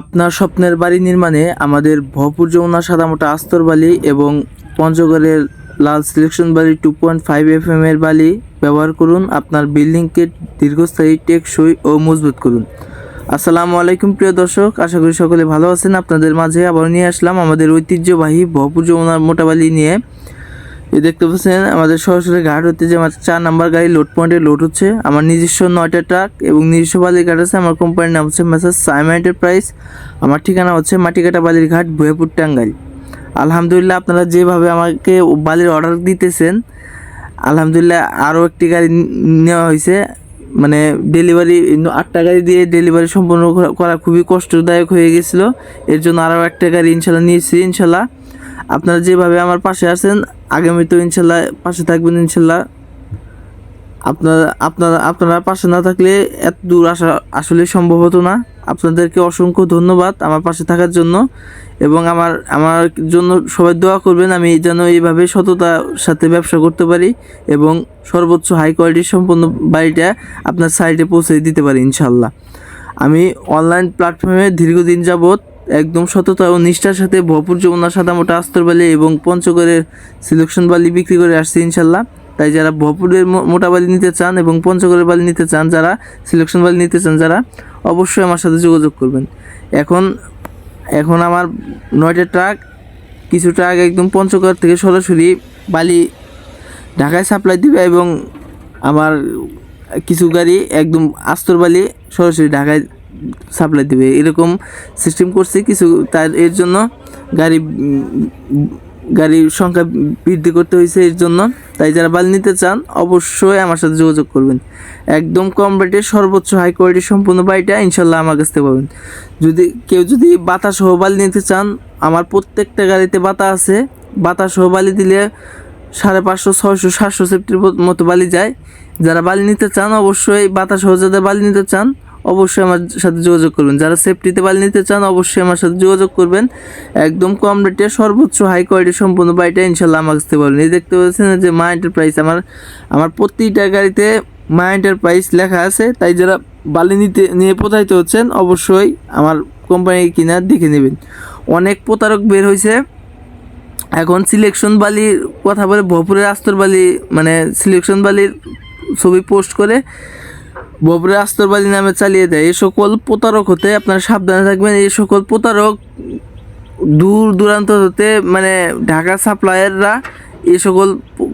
আপনার স্বপ্নের বাড়ি নির্মাণে আমাদের ভরপুর যমুনা সাদামোটা আস্তর বালি এবং পঞ্চগড়ের লাল সিলেকশন বালি two point five F M এর বালি ব্যবহার করুন, আপনার বিল্ডিংকে দীর্ঘস্থায়ী, টেকসই ও মজবুত করুন। আসসালামু আলাইকুম প্রিয় দর্শক, আশা করি সকলে ভালো আছেন। আপনাদের মাঝে আবার নিয়ে আসলাম আমাদের ঐতিহ্যবাহী ভরপুর মোটা বালি নিয়ে এই দেখতে পাচ্ছেন, আমাদের সরাসরি ঘাট হতে যে আমার চার নাম্বার গাড়ি লোড পয়েন্টে লোড হচ্ছে। আমার নিজস্ব নয়টা ট্রাক এবং নিজস্ব বালির ঘাট আছে, আমার কোম্পানির নাম হচ্ছে মেসার সাইমা এন্টারপ্রাইজ আমার ঠিকানা হচ্ছে মাটিকাটা বালির ঘাট, ভুয়াপুর টাঙ্গাইল। আলহামদুলিল্লাহ আপনারা যেভাবে আমাকে বালির অর্ডার দিতেছেন, আলহামদুলিল্লাহ আরও একটি গাড়ি নেওয়া হয়েছে। মানে ডেলিভারি আটটা গাড়ি দিয়ে ডেলিভারি সম্পূর্ণ করা- করা খুবই কষ্টদায়ক হয়ে গেছিল। এর জন্য আরও একটা গাড়ি ইনশাল্লাহ নিয়েছি, ইনশাল্লাহ। আপনারা যেভাবে আমার পাশে আছেন আগামীতেও ইনশাল্লাহ পাশে থাকবেন ইনশাল্লাহ। আপনারা আপনারা আপনারা পাশে না থাকলে এত দূর আসা আসলে সম্ভব হতো না। আপনাদেরকে অসংখ্য ধন্যবাদ আমার পাশে থাকার জন্য এবং আমার আমার জন্য সবাই দোয়া করবেন আমি যেন এইভাবে সততার সাথে ব্যবসা করতে পারি এবং সর্বোচ্চ হাই কোয়ালিটির সম্পন্ন বাড়িটা আপনার সাইটে পৌঁছে দিতে পারি ইনশাল্লাহ। আমি অনলাইন প্ল্যাটফর্মে দীর্ঘদিন যাবৎ একদম সততা ও নিষ্ঠার সাথে ভরপুর যমুনা সাদামোটা, আস্তর বালি এবং পঞ্চগড়ের সিলেকশন বালি বিক্রি করে আসছি ইনশাল্লাহ। তাই যারা ভরপুরের মোটা বালি নিতে চান এবং পঞ্চগড়ের বালি নিতে চান, যারা সিলেকশন বালি নিতে চান, যারা অবশ্যই আমার সাথে যোগাযোগ করবেন। এখন এখন আমার নয়টা ট্রাক, কিছু ট্রাক একদম পঞ্চগড় থেকে সরাসরি বালি ঢাকায় সাপ্লাই দিবে এবং আমার কিছু গাড়ি একদম আস্তর বালি সরাসরি ঢাকায় সাপ্লাই দিবে। এরকম সিস্টেম করছে কিছু, তার এর জন্য গাড়ি, গাড়ির সংখ্যা বৃদ্ধি করতে হয়েছে এর জন্য। তাই যারা বালি নিতে চান, অবশ্যই আমার সাথে যোগাযোগ করবেন। একদম কম রেটে সর্বোচ্চ হাই কোয়ালিটি সম্পূর্ণ বাড়িটা ইনশাল্লাহ আমার কাছ থেকে পাবেন। যদি কেউ যদি বাতা সহ বালি নিতে চান, আমার প্রত্যেকটা গাড়িতে বাতা আছে। বাতা সহ বালি দিলে সাড়ে পাঁচশো, ছয়শো, সাতশো সেফটির মতো বালি যায়। যারা বালি নিতে চান, অবশ্যই বাতাস সহ যাদের বালি নিতে চান অবশ্যই আমার সাথে যোগাযোগ করবেন। যারা সেফটিতে বালি নিতে চান, অবশ্যই আমার সাথে যোগাযোগ করবেন। একদম কম রেটে সর্বোচ্চ হাই কোয়ালিটি সম্পূর্ণ বাড়িটা ইনশাল্লাহ আমার কাছ থেকে এই দেখতে পাচ্ছেন যে মা এন্টারপ্রাইজ আমার আমার প্রতিটা গাড়িতে মা এন্টারপ্রাইজ লেখা আছে। তাই যারা বালি নিতে, নিয়ে প্রতারিত হচ্ছেন, অবশ্যই আমার কোম্পানি কিনা দেখে নেবেন। অনেক প্রতারক বের হয়েছে এখন সিলেকশন বালির কথা বলে ভরপুরের আস্তর বালি মানে সিলেকশন বালির ছবি পোস্ট করে ভরপুরের আস্তর বালি নামে চালিয়ে দেয়। এই সকল প্রতারক হতে আপনারা সাবধানে থাকবেন। এই সকল প্রতারক দূর দূরান্ত হতে মানে ঢাকা সাপ্লায়াররা এই সকল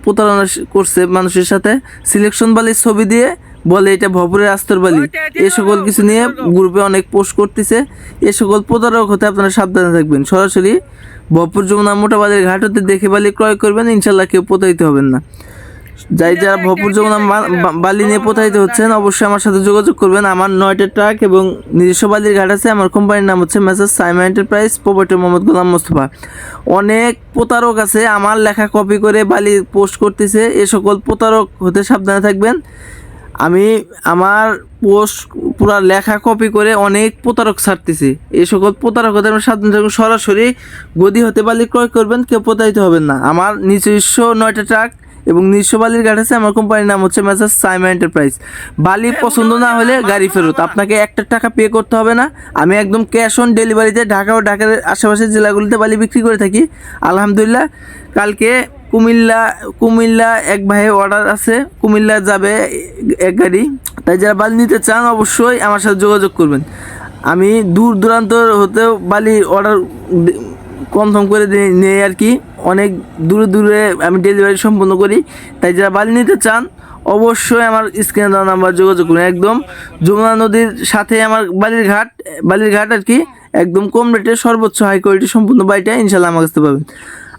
প্রতারণা করছে মানুষের সাথে। সিলেকশন বালির ছবি দিয়ে বলে এটা ভরপুরের আস্তর বালি এই সকল কিছু নিয়ে গ্রুপে অনেক পোস্ট করতেছে। এ সকল প্রতারক হতে আপনারা সাবধানে থাকবেন। সরাসরি ভরপুর যমুনা মোটা বাজারের ঘাট হতে দেখে বালি ক্রয় করবেন। ইনশাল্লাহ কেউ প্রতারিত হবেন না। যাই যারা ভরপুর যমুনা মা- বালি নিয়ে প্রতারিত হচ্ছেন, অবশ্যই আমার সাথে যোগাযোগ করবেন। আমার নয়টা ট্রাক এবং নিজস্ব বালির ঘাট আছে। আমার কোম্পানির নাম হচ্ছে messrs Saima enterprise proprietor Mohammad Golam Mostafa অনেক প্রতারক আছে। আমার লেখা কপি করে বালি পোস্ট করতেছে। এ সকল প্রতারক হতে সাবধানে থাকবেন। আমি আমার পোস্ট পুরা লেখা কপি করে অনেক প্রতারক ছাড়তেছি। এই সকল প্রতারক হতে আমি সাবধানে থাকবেন সরাসরি গদি হতে বালি ক্রয় করবেন। কেউ প্রতারিত হবেন না। আমার নিজস্ব নয়টা ট্রাক এবং নিজস্ব বালির গাড়ি আছে আমার কোম্পানির নাম হচ্ছে মেসার সাইমা এন্টারপ্রাইজ বালি পছন্দ না হলে গাড়ি ফেরত আপনাকে একটা টাকা পে করতে হবে না। আমি একদম ক্যাশ অন ডেলিভারিতে ঢাকা ও ঢাকার আশেপাশের জেলাগুলিতে বালি বিক্রি করে থাকি। আলহামদুলিল্লাহ কালকে কুমিল্লা কুমিল্লা এক ভাইয়ের অর্ডার আছে কুমিল্লা যাবে এক গাড়ি। তাই যারা বালি নিতে চান অবশ্যই আমার সাথে যোগাযোগ করবেন। আমি দূর দূরান্ত হতেও বালি অর্ডার কনফার্ম করে নেই আর কি। অনেক দূরে দূরে আমি ডেলিভারি সম্পন্ন করি। তাই যারা বালি নিতে চান, অবশ্যই আমার স্ক্রিনে দেওয়া নাম্বার যোগাযোগ করুন। একদম যমুনা নদীর সাথে আমার বালির ঘাট বালির ঘাট আর কি, একদম কম রেটে সর্বোচ্চ হাই কোয়ালিটি সম্পূর্ণ বাড়িটা ইনশাল্লাহ আমার কাছে পাবেন।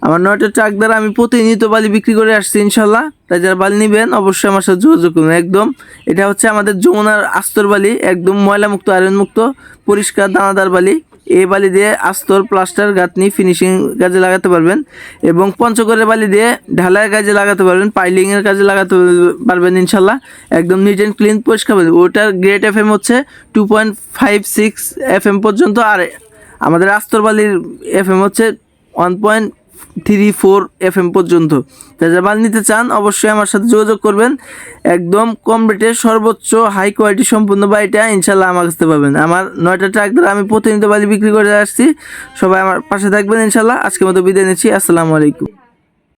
আমার নয়টা ট্রাক দ্বারা আমি প্রতিনিয়ত বালি বিক্রি করে আসছি ইনশাল্লাহ তাই যারা বালি নেবেন, অবশ্যই আমার সাথে যোগাযোগ করুন। একদম এটা হচ্ছে আমাদের যমুনার আস্তর বালি, একদম ময়লামুক্ত আয়রন মুক্ত পরিষ্কার দানাদার বালি। এই বালি দিয়ে আস্তর, প্লাস্টার, গাঁথনি ফিনিশিং কাজে লাগাতে পারবেন এবং পঞ্চগড়ের বালি দিয়ে ঢালাইয়ের কাজে লাগাতে পারবেন পাইলিংয়ের কাজে লাগাতে পারবেন ইনশাল্লাহ। একদম নিট অ্যান্ড ক্লিন পরিষ্কার ওটার গ্রেট এফ এম হচ্ছে two point five six F M পর্যন্ত। আর আমাদের আস্তর বালির এফ এম হচ্ছে one point three four F M পর্যন্ত যারা যা মাল নিতে চান, অবশ্যই আমার সাথে যোগাযোগ করবেন। একদম কম রেটে সর্বোচ্চ হাই কোয়ালিটি সম্পূর্ণ বাড়িটা ইনশাল্লাহ আমার কাছে পাবেন। আমার নয়টা ট্রাক দ্বারা আমি প্রতিনিয়ত বালি বিক্রি করে আসছি। সবাই আমার পাশে থাকবেন ইনশাল্লাহ। আজকের মতো বিদায় নিচ্ছি। আসসালামু আলাইকুম।